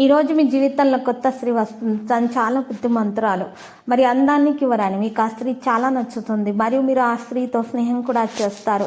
ఈరోజు మీ జీవితంలో కొత్త స్త్రీ వస్తుంది. తను చాలా బుద్ధిమంతురాలు. మరి అందానికి వరాని మీకు ఆ స్త్రీ చాలా నచ్చుతుంది. మరియు మీరు ఆ స్త్రీతో స్నేహం కూడా చేస్తారు.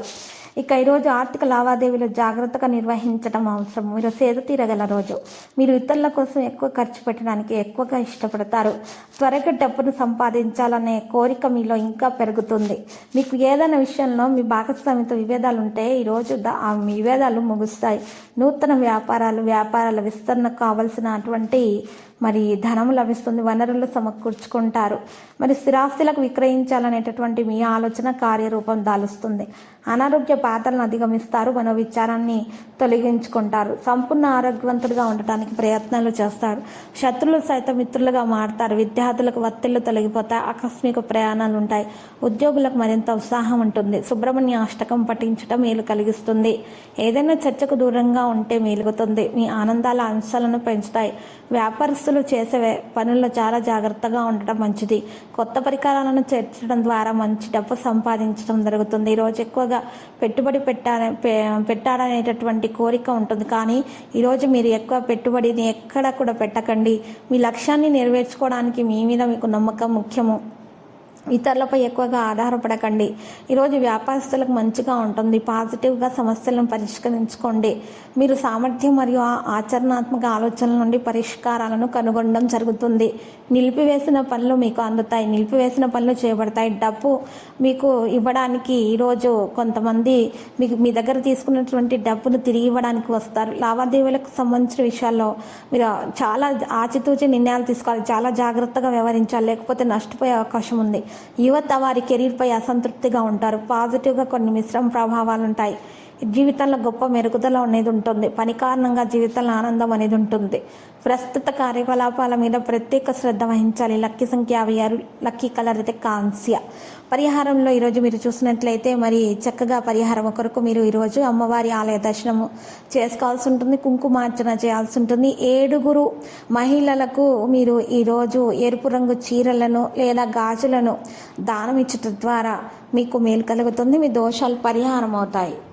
ఇక ఈరోజు ఆర్థిక లావాదేవీలు జాగ్రత్తగా నిర్వహించడం అవసరం. మీరు సేద తీరగల రోజు. మీరు ఇతరుల కోసం ఎక్కువ ఖర్చు పెట్టడానికి ఎక్కువగా ఇష్టపడతారు. త్వరగా డబ్బును సంపాదించాలనే కోరిక మీలో ఇంకా పెరుగుతుంది. మీకు ఏదైనా విషయంలో మీ భాగస్వామితో విభేదాలు ఉంటే ఈరోజు ఆ విభేదాలు ముగుస్తాయి. నూతన వ్యాపారాలు వ్యాపారాల విస్తరణకు కావలసినటువంటి మరి ధనం లభిస్తుంది వనరులు సమకూర్చుకుంటారు. మరి స్థిరాస్తులకు విక్రయించాలనేటటువంటి మీ ఆలోచన కార్యరూపం దాలుస్తుంది. అనారోగ్య బాధలను అధిగమిస్తారు మనోవిచారాన్ని తొలగించుకుంటారు. సంపూర్ణ ఆరోగ్యవంతుడిగా ఉండటానికి ప్రయత్నాలు చేస్తారు. శత్రులు సైతం మిత్రులుగా మారుతారు విద్యార్థులకు ఒత్తిళ్ళు తొలగిపోతాయి ఆకస్మిక ప్రయాణాలు ఉంటాయి. ఉద్యోగులకు మరింత ఉత్సాహం ఉంటుంది. సుబ్రహ్మణ్య అష్టకం పఠించడం మేలు కలిగిస్తుంది. ఏదైనా చర్చకు దూరంగా ఉంటే మేలుగుతుంది. మీ ఆనందాల అంశాలను పెంచుతాయి. వ్యాపారస్తులు చేసే పనుల్లో చాలా జాగ్రత్తగా ఉండటం మంచిది. కొత్త పరికరాలను చేర్చడం ద్వారా మంచి డబ్బు సంపాదించడం జరుగుతుంది. ఈరోజు ఎక్కువగా పెట్టుబడి పెట్టాల పె- పెట్టాలనేటటువంటి కోరిక ఉంటుంది. కానీ ఈరోజు మీరు ఎక్కువ పెట్టుబడిని ఎక్కడ కూడా పెట్టకండి. మీ లక్ష్యాన్ని నెరవేర్చుకోవడానికి మీ మీద మీకు నమ్మకం ముఖ్యము. ఇతరులపై ఎక్కువగా ఆధారపడకండి. ఈరోజు వ్యాపారస్తులకు మంచిగా ఉంటుంది. పాజిటివ్గా సమస్యలను పరిష్కరించుకోండి. మీరు సామర్థ్యం మరియు ఆ ఆచరణాత్మక ఆలోచనల నుండి పరిష్కారాలను కనుగొనడం జరుగుతుంది. నిలిపివేసిన పనులు మీకు అందుతాయి. నిలిపివేసిన పనులు చేయబడతాయి. డబ్బు మీకు ఇవ్వడానికి ఈరోజు కొంతమంది మీకు మీ దగ్గర తీసుకున్నటువంటి డబ్బును తిరిగి ఇవ్వడానికి వస్తారు. లావాదేవీలకు సంబంధించిన విషయాల్లో మీరు చాలా ఆచితూచి నిర్ణయాలు తీసుకోవాలి. చాలా జాగ్రత్తగా వ్యవహరించాలి. లేకపోతే నష్టపోయే అవకాశం ఉంది. యువత వారి కెరీర్పై అసంతృప్తిగా ఉంటారు. పాజిటివ్గా కొన్ని మిశ్రమ ప్రభావాలు ఉంటాయి జీవితంలో గొప్ప మెరుగుదల అనేది ఉంటుంది. పని కారణంగా జీవితంలో ఆనందం అనేది ఉంటుంది. ప్రస్తుత కార్యకలాపాల మీద ప్రత్యేక శ్రద్ధ వహించాలి. లక్కీ సంఖ్య యాభై ఆరు లక్కీ కలర్ అయితే కాంస్య. పరిహారంలో ఈరోజు మీరు చూసినట్లయితే మరి చక్కగా పరిహారం కొరకు మీరు ఈరోజు అమ్మవారి ఆలయ దర్శనము చేసుకోవాల్సి ఉంటుంది. కుంకుమార్చన చేయాల్సి ఉంటుంది. ఏడుగురు మహిళలకు మీరు ఈరోజు ఎరుపు రంగు చీరలను లేదా గాజులను దానం ఇచ్చట ద్వారా మీకు మేలు కలుగుతుంది. మీ దోషాలు పరిహారం అవుతాయి